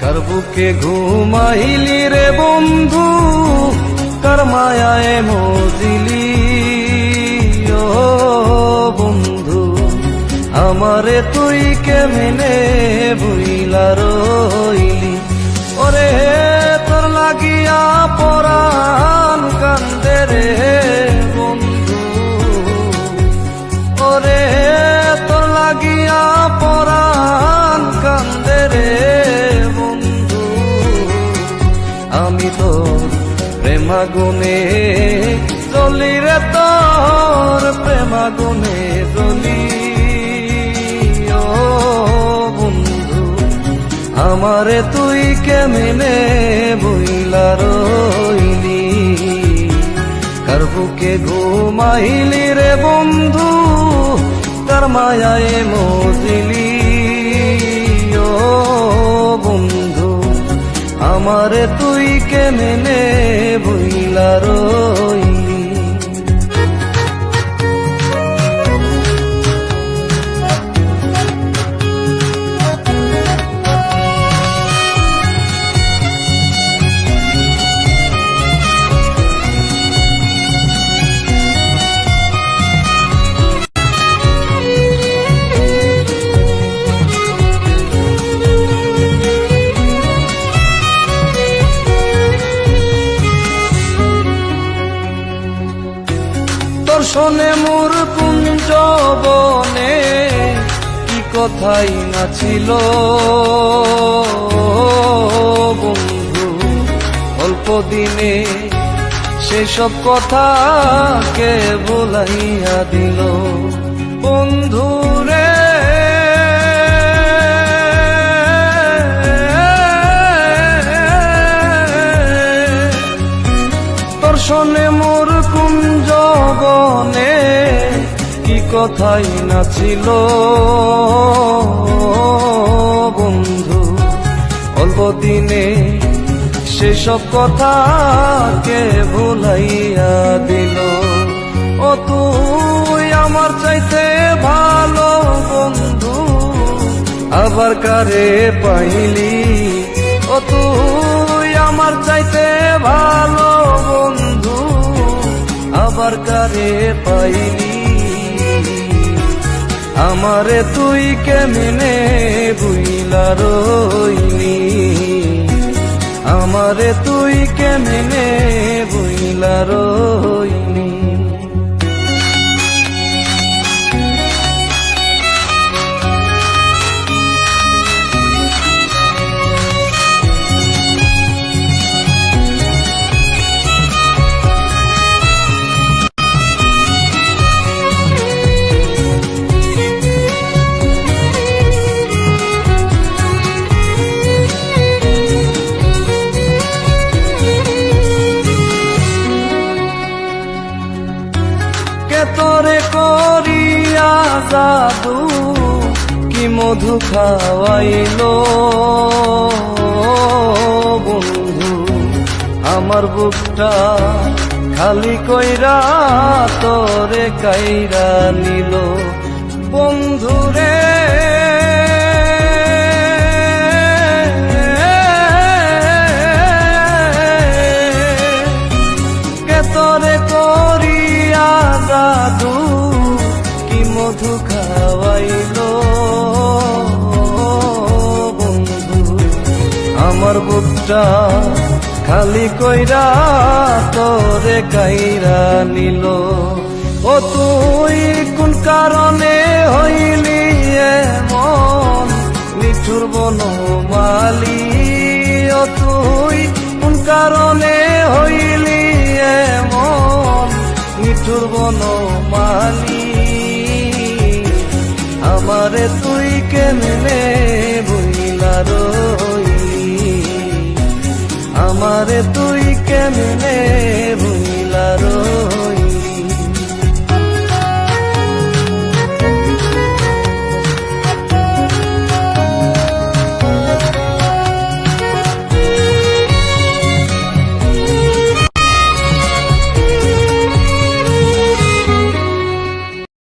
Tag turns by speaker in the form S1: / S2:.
S1: কার বুকে ঘুমাইলি রে বন্ধু, কার মায়ায় মজিলি? ও বন্ধু, আমারে তুই কেমনে বুইলা রইলি? ওরে প্রেমাগুনে চলি রে তোর প্রেমাগুনে চলি ও বন্ধু, আমারে তুই কেমনে বইলা রইলি? কার বুকে ঘুমাইলি রে বন্ধু কার মায়ায় মজিলি ও বন্ধু, আমারে তুই কেমনে শোনে মোর কুঞ্জ বনে, কি কথাই না ছিল। বন্ধু, অল্প দিনে সেসব কথা কে বলাইয়া দিল? বন্ধু শোনে মোর কুঞ্জ বনে কি কথাই না ছিল? বন্ধু, অল্প দিনে সেসব কথা কে ভুলাইয়া দিল? ও তুই আমার চাইতে ভালো বন্ধু, আবার কারে পাইলি? ও তুই আমার চাইতে ভালো বন্ধু আবার কারে পাইলি। আমারে তুই কেমনে বুইলা রইলি? আমারে তুই কেমনে বুইলা রইলি? কে তোরে করিয়া জাদু? কি মধু খাওয়াইলো? বন্ধু, আমার বুকটা খালি কইরা তোরে কাইরা নিল। বন্ধু রে, কে মধু খাওয়াইলো। বন্ধু, আমার বুকটা খালি কইরা তোরে কাইরা নিল। ও তুই কোন কারণে হইলি এমন নিঠুর বনমালি? ও তুই কোন কারণে হইলি এমন নিঠুর তুই কেমনে বইলা রইলি আমারে তুই কেমনে